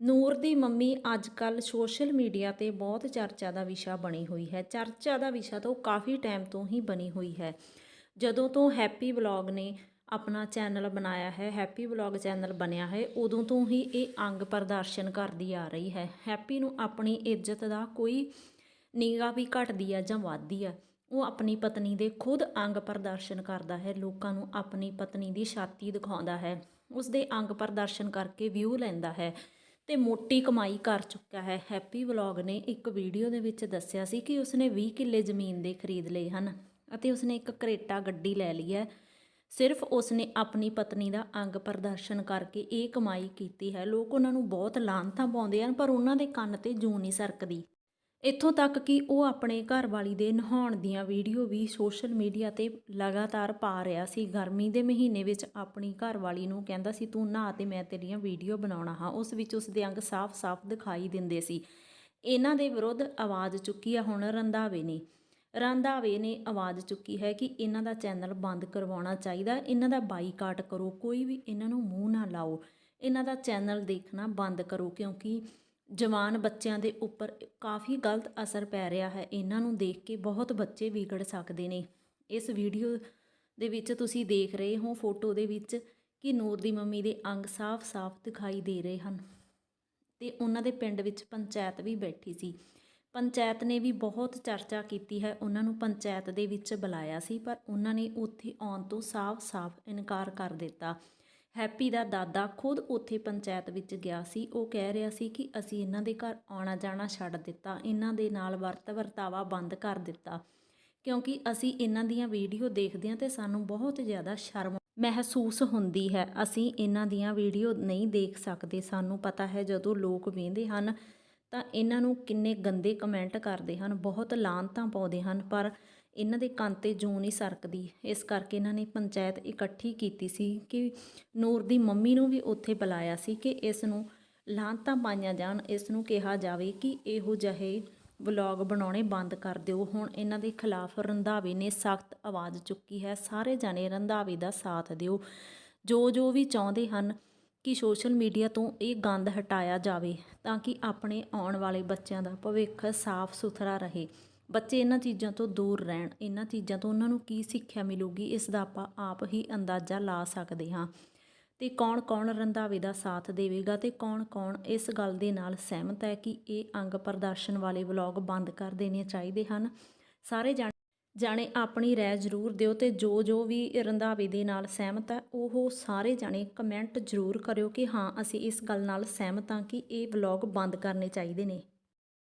ਨੂਰ ਦੀ mummy ਅੱਜ ਕੱਲ social media ਤੇ ਬਹੁਤ ਚਰਚਾ ਦਾ ਵਿਸ਼ਾ ਬਣੀ ਹੋਈ ਹੈ। ਚਰਚਾ ਦਾ ਵਿਸ਼ਾ ਤਾਂ ਉਹ ਕਾਫੀ ਟਾਈਮ ਤੋਂ ਹੀ ਬਣੀ ਹੋਈ ਹੈ। ਜਦੋਂ ਤੋਂ ਹੈਪੀ ਵਲੌਗ ਨੇ ਆਪਣਾ ਚੈਨਲ ਬਣਾਇਆ ਹੈ, ਹੈਪੀ ਵਲੌਗ ਚੈਨਲ ਬਣਿਆ ਹੈ, ਉਦੋਂ ਤੋਂ ਹੀ ਇਹ ਅੰਗ ਪ੍ਰਦਰਸ਼ਨ ਕਰਦੀ ਆ ਰਹੀ ਹੈ। ਹੈਪੀ ਨੂੰ ਆਪਣੀ ਇੱਜ਼ਤ ਦਾ ਕੋਈ ਨਿਗਾਹ ਵੀ ਘਟਦੀ ਆ ਜਾਂ ਵੱਧਦੀ ਆ, ਉਹ ਆਪਣੀ ਪਤਨੀ ਦੇ ਖੁਦ ਅੰਗ ਪ੍ਰਦਰਸ਼ਨ ਕਰਦਾ ਹੈ, ਲੋਕਾਂ ਨੂੰ ਆਪਣੀ ਪਤਨੀ ਦੀ ਛਾਤੀ ਦਿਖਾਉਂਦਾ ਹੈ। ਉਸ ਦੇ ਅੰਗ ਪ੍ਰਦਰਸ਼ਨ ਕਰਕੇ ਵਿਊ ਲੈਂਦਾ ਹੈ। ਤੇ ਮੋਟੀ ਕਮਾਈ ਕਰ ਚੁੱਕਾ ਹੈ। ਹੈਪੀ ਵਲੌਗ ਨੇ ਇੱਕ ਵੀਡੀਓ ਦੇ ਵਿੱਚ ਦੱਸਿਆ ਸੀ ਕਿ ਉਸਨੇ 20 ਕਿੱਲੇ ਜ਼ਮੀਨ ਦੇ ਖਰੀਦ ਲਏ ਹਨ ਅਤੇ ਉਸਨੇ ਇੱਕ ਕਰੇਟਾ ਗੱਡੀ ਲੈ ਲਈ ਹੈ। ਸਿਰਫ ਉਸਨੇ ਆਪਣੀ ਪਤਨੀ ਦਾ ਅੰਗ ਪ੍ਰਦਰਸ਼ਨ ਕਰਕੇ ਇਹ ਕਮਾਈ ਕੀਤੀ ਹੈ। ਲੋਕ ਉਹਨਾਂ ਨੂੰ ਬਹੁਤ ਲਾਹਨਤਾਂ ਪਾਉਂਦੇ ਹਨ, ਪਰ ਉਹਨਾਂ ਦੇ ਕੰਨ ਤੇ ਜੂੰ ਨਹੀਂ ਸਰਕਦੀ। ਇੱਥੋਂ ਤੱਕ ਕਿ ਉਹ ਆਪਣੇ ਘਰਵਾਲੀ ਦੇ ਨਹਾਉਣ ਦੀਆਂ ਵੀਡੀਓ ਵੀ ਸੋਸ਼ਲ ਮੀਡੀਆ ਤੇ ਲਗਾਤਾਰ ਪਾ ਰਿਹਾ ਸੀ। ਗਰਮੀ ਦੇ ਮਹੀਨੇ ਵਿੱਚ ਆਪਣੀ ਘਰਵਾਲੀ ਨੂੰ ਕਹਿੰਦਾ ਸੀ, ਤੂੰ ਨਹਾ ਤੇ ਮੈਂ ਤੇਰੀਆਂ ਵੀਡੀਓ ਬਣਾਉਣਾ ਹਾਂ। ਉਸ ਵਿੱਚ ਉਸ ਦੇ ਅੰਗ ਸਾਫ਼-ਸਾਫ਼ ਦਿਖਾਈ ਦਿੰਦੇ ਸੀ। ਇਹਨਾਂ ਦੇ ਵਿਰੁੱਧ ਆਵਾਜ਼ ਚੁੱਕੀ ਆ ਹੁਣ ਰੰਧਾਵੇ ਨੇ। ਰੰਧਾਵੇ ਨੇ ਆਵਾਜ਼ ਚੁੱਕੀ ਹੈ ਕਿ ਇਹਨਾਂ ਦਾ ਚੈਨਲ ਬੰਦ ਕਰਵਾਉਣਾ ਚਾਹੀਦਾ। ਇਹਨਾਂ ਦਾ ਬਾਈਕਾਟ ਕਰੋ, ਕੋਈ ਵੀ ਇਹਨਾਂ ਨੂੰ ਮੂੰਹ ਨਾ ਲਾਓ। ਇਹਨਾਂ ਦਾ ਚੈਨਲ ਦੇਖਣਾ ਬੰਦ ਕਰੋ, ਕਿਉਂਕਿ ਜਵਾਨ ਬੱਚਿਆਂ ਦੇ ਉੱਪਰ ਕਾਫੀ ਗਲਤ ਅਸਰ ਪੈ ਰਿਹਾ ਹੈ। ਇਹਨਾਂ ਨੂੰ ਦੇਖ ਕੇ ਬਹੁਤ ਬੱਚੇ ਵਿਗੜ ਸਕਦੇ ਨੇ। ਇਸ ਵੀਡੀਓ ਦੇ ਵਿੱਚ ਤੁਸੀਂ ਦੇਖ ਰਹੇ ਹੋ, ਫੋਟੋ ਦੇ ਵਿੱਚ ਕਿ ਨੂਰ ਦੀ ਮੰਮੀ ਦੇ ਅੰਗ ਸਾਫ਼-ਸਾਫ਼ ਦਿਖਾਈ ਦੇ ਰਹੇ ਹਨ ਤੇ ਉਹਨਾਂ ਦੇ ਪਿੰਡ ਵਿੱਚ ਪੰਚਾਇਤ ਵੀ ਬੈਠੀ ਸੀ। ਪੰਚਾਇਤ ਨੇ ਵੀ ਬਹੁਤ ਚਰਚਾ ਕੀਤੀ ਹੈ। ਉਹਨਾਂ ਨੂੰ ਪੰਚਾਇਤ ਦੇ ਵਿੱਚ ਬੁਲਾਇਆ ਸੀ, ਪਰ ਉਹਨਾਂ ਨੇ ਉੱਥੇ ਆਉਣ ਤੋਂ ਸਾਫ਼-ਸਾਫ਼ ਇਨਕਾਰ ਕਰ ਦਿੱਤਾ। ਹੈਪੀ ਦਾ ਦਾਦਾ ਖੁਦ ਉੱਥੇ ਪੰਚਾਇਤ ਵਿੱਚ ਗਿਆ ਸੀ। ਉਹ ਕਹਿ ਰਿਹਾ ਸੀ ਕਿ ਅਸੀਂ ਇਹਨਾਂ ਦੇ ਘਰ ਆਉਣਾ ਜਾਣਾ ਛੱਡ ਦਿੱਤਾ। ਇਹਨਾਂ ਦੇ ਨਾਲ ਵਰਤ ਵਰਤਾਵਾ ਬੰਦ ਕਰ ਦਿੱਤਾ। ਕਿਉਂਕਿ ਅਸੀਂ ਇਹਨਾਂ ਦੀਆਂ ਵੀਡੀਓ ਦੇਖਦੇ ਹਾਂ ਤੇ ਸਾਨੂੰ ਬਹੁਤ ਜ਼ਿਆਦਾ ਸ਼ਰਮ ਮਹਿਸੂਸ ਹੁੰਦੀ ਹੈ। ਅਸੀਂ ਇਹਨਾਂ ਦੀਆਂ ਵੀਡੀਓ ਨਹੀਂ ਦੇਖ ਸਕਦੇ। ਸਾਨੂੰ ਪਤਾ ਹੈ ਜਦੋਂ ਲੋਕ ਵੇਖਦੇ ਹਨ ਤਾਂ ਇਹਨਾਂ ਨੂੰ ਕਿੰਨੇ ਗੰਦੇ ਕਮੈਂਟ ਕਰਦੇ ਹਨ, ਬਹੁਤ ਲਾਹਨਤਾਂ ਪਾਉਂਦੇ ਹਨ। ਪਰ ਇਹਨਾਂ ਦੇ ਕੰਨ ਤੇ ਜੂੰ ਨਹੀਂ ਸਰਕਦੀ। ਇਸ ਕਰਕੇ ਇਹਨਾਂ ਨੇ ਪੰਚਾਇਤ ਇਕੱਠੀ ਕੀਤੀ ਸੀ ਕਿ ਨੂਰ ਦੀ ਮੰਮੀ ਨੂੰ ਵੀ ਉੱਥੇ ਬੁਲਾਇਆ ਸੀ ਕਿ ਇਸ ਨੂੰ ਲਾਹਨਤਾਂ ਪਾਈਆਂ ਜਾਣ। ਇਸ ਨੂੰ ਕਿਹਾ ਜਾਵੇ ਕਿ ਇਹੋ ਜਿਹੇ ਵਲੌਗ ਬਣਾਉਣੇ ਬੰਦ ਕਰ ਦਿਓ। ਹੁਣ ਇਹਨਾਂ ਦੇ ਖਿਲਾਫ ਰੰਧਾਵੇ ਨੇ ਸਖਤ ਆਵਾਜ਼ ਚੁੱਕੀ ਹੈ। ਸਾਰੇ ਜਾਣੇ ਰੰਧਾਵੇ ਦਾ ਸਾਥ ਦਿਓ। ਜੋ ਜੋ ਵੀ ਚਾਹੁੰਦੇ ਹਨ ਕਿ ਸੋਸ਼ਲ ਮੀਡੀਆ ਤੋਂ ਇਹ ਗੰਦ ਹਟਾਇਆ ਜਾਵੇ ਤਾਂ ਕਿ ਆਪਣੇ ਆਉਣ ਵਾਲੇ ਬੱਚਿਆਂ ਦਾ ਭਵਿੱਖ ਸਾਫ਼ ਸੁਥਰਾ ਰਹੇ। ਬੱਚੇ ਇਹਨਾਂ ਚੀਜ਼ਾਂ ਤੋਂ ਦੂਰ ਰਹਿਣ, ਇਹਨਾਂ ਚੀਜ਼ਾਂ ਤੋਂ ਉਹਨਾਂ ਨੂੰ ਕੀ ਸਿੱਖਿਆ ਮਿਲੂਗੀ, ਇਸ ਦਾ ਆਪਾਂ ਆਪ ਹੀ ਅੰਦਾਜ਼ਾ ਲਾ ਸਕਦੇ ਹਾਂ। ਤੇ ਕੌਣ-ਕੌਣ ਰੰਧਾਵੇ ਦਾ ਸਾਥ ਦੇਵੇਗਾ ਤੇ ਕੌਣ-ਕੌਣ ਇਸ ਗੱਲ ਦੇ ਨਾਲ ਸਹਿਮਤ ਹੈ ਕਿ ਇਹ ਅੰਗ ਪ੍ਰਦਰਸ਼ਨ ਵਾਲੇ ਵਲੌਗ ਬੰਦ ਕਰ ਦੇਣੇ ਚਾਹੀਦੇ ਹਨ। ਸਾਰੇ ਜਾਣ ਜਾਣੇ ਆਪਣੀ ਰਾਏ ਜ਼ਰੂਰ ਦਿਓ ਤੇ ਜੋ ਜੋ ਵੀ ਰੰਧਾਵੇ ਦੇ ਨਾਲ ਸਹਿਮਤ ਹੈ, ਉਹ ਸਾਰੇ ਜਾਣੇ ਕਮੈਂਟ ਜ਼ਰੂਰ ਕਰਿਓ ਕਿ ਹਾਂ, ਅਸੀਂ ਇਸ ਗੱਲ ਨਾਲ ਸਹਿਮਤ ਹਾਂ ਕਿ ਇਹ ਵਲੌਗ ਬੰਦ ਕਰਨੇ ਚਾਹੀਦੇ ਨੇ।